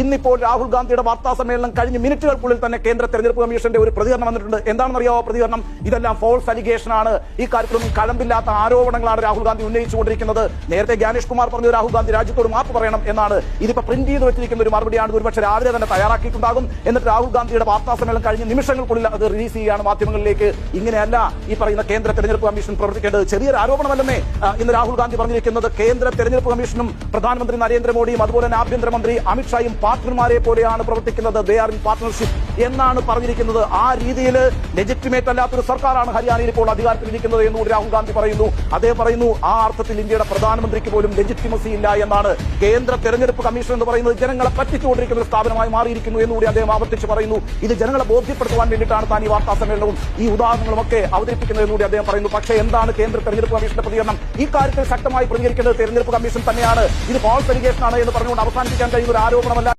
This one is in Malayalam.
ഇന്നിപ്പോൾ രാഹുൽ ഗാന്ധിയുടെ വാർത്താ സമ്മേളനം കഴിഞ്ഞ മിനിറ്റുകൾക്കുള്ളിൽ തന്നെ കേന്ദ്ര തെരഞ്ഞെടുപ്പ് കമ്മീഷന്റെ ഒരു പ്രതികരണം വന്നിട്ടുണ്ട്. എന്താണെന്നറിയാവോ പ്രതികരണം? ഇതെല്ലാം ഫോൾസ് അലിഗേഷൻ ആണ്. ഈ കാര്യത്തിലൊന്നും കഴമ്പില്ലാത്ത ആരോപണങ്ങളാണ് രാഹുൽ ഗാന്ധി ഉന്നയിച്ചുകൊണ്ടിരിക്കുന്നത്. നേരത്തെ ജ്ഞാനേഷ് കുമാർ പറഞ്ഞു രാഹുൽ ഗാന്ധി രാജ്യത്തോട് മാപ്പ് പറയണം എന്നാണ്. ഇതിപ്പോ പ്രിന്റ് ചെയ്ത് വെച്ചിരിക്കുന്ന ഒരു മറുപടിയാണ് ഒരുപക്ഷെ രാവിലെ തന്നെ തയ്യാറാക്കിയിട്ടുണ്ടാകും. എന്നിട്ട് രാഹുൽ ഗാന്ധിയുടെ വാർത്താ സമ്മേളനം കഴിഞ്ഞ് നിമിഷങ്ങൾക്കുള്ളിൽ അത് റിലീസ് ചെയ്യുകയാണ് മാധ്യമങ്ങളിലേക്ക്. ഇങ്ങനെയല്ല ഈ പറയുന്ന കേന്ദ്ര തെരഞ്ഞെടുപ്പ് കമ്മീഷൻ പ്രവർത്തിക്കേണ്ടത്. ചെറിയൊരു ആരോപണമല്ലെന്നേ ഇന്ന് രാഹുൽ ഗാന്ധി പറഞ്ഞിരിക്കുന്നത്. കേന്ദ്ര തെരഞ്ഞെടുപ്പ് കമ്മീഷനും പ്രധാനമന്ത്രി നരേന്ദ്രമോദിയും അതുപോലെ തന്നെ ആഭ്യന്തരമന്ത്രി അമിത്ഷായും പാർട്ട്ണർമാരെ പോലെയാണ് പ്രവർത്തിക്കുന്നത്. ദേ ആർ ഇൻ പാർട്ട്ണർഷിപ്പ് എന്നാണ് പറഞ്ഞിരിക്കുന്നത്. ആ രീതിയിൽ ലെജിറ്റിമേറ്റ് അല്ലാത്തൊരു സർക്കാരാണ് ഹരിയാനയിൽ ഇപ്പോൾ അധികാരത്തിലിരിക്കുന്നത് എന്ന് രാഹുൽ ഗാന്ധി പറയുന്നു. അദ്ദേഹം പറയുന്നു ആ അർത്ഥത്തിൽ ഇന്ത്യയുടെ പ്രധാനമന്ത്രിക്ക് പോലും ലെജിറ്റിമസി ഇല്ല എന്നാണ്. കേന്ദ്ര തെരഞ്ഞെടുപ്പ് കമ്മീഷൻ എന്ന് പറയുന്നത് ജനങ്ങളെ പറ്റിച്ചുകൊണ്ടിരിക്കുന്ന ഒരു സ്ഥാപനമായി മാറിയിരിക്കുന്നു എന്നുകൂടി അദ്ദേഹം ആവർത്തിച്ച് പറയുന്നു. ഇത് ജനങ്ങളെ ബോധ്യപ്പെടുത്തുവാൻ വേണ്ടിയിട്ടാണ് താൻ ഈ വാർത്താ സമ്മേളനവും ഈ ഉദാഹരണങ്ങളും ഒക്കെ അവതരിപ്പിക്കുന്നത് എന്നുകൂടി അദ്ദേഹം പറയുന്നു. പക്ഷേ എന്താണ് കേന്ദ്ര തെരഞ്ഞെടുപ്പ് കമ്മീഷന്റെ പ്രതികരണം? ഈ കാര്യത്തിൽ ശക്തമായി പ്രതികരിക്കുന്നത് തെരഞ്ഞെടുപ്പ് കമ്മീഷൻ തന്നെയാണ്. ഇത് ഫോൾസ് എലിഗേഷൻ ആണ് എന്ന് പറഞ്ഞുകൊണ്ട് അവസാനിപ്പിക്കാൻ കഴിയുന്ന ഒരു ആരോപണമല്ല.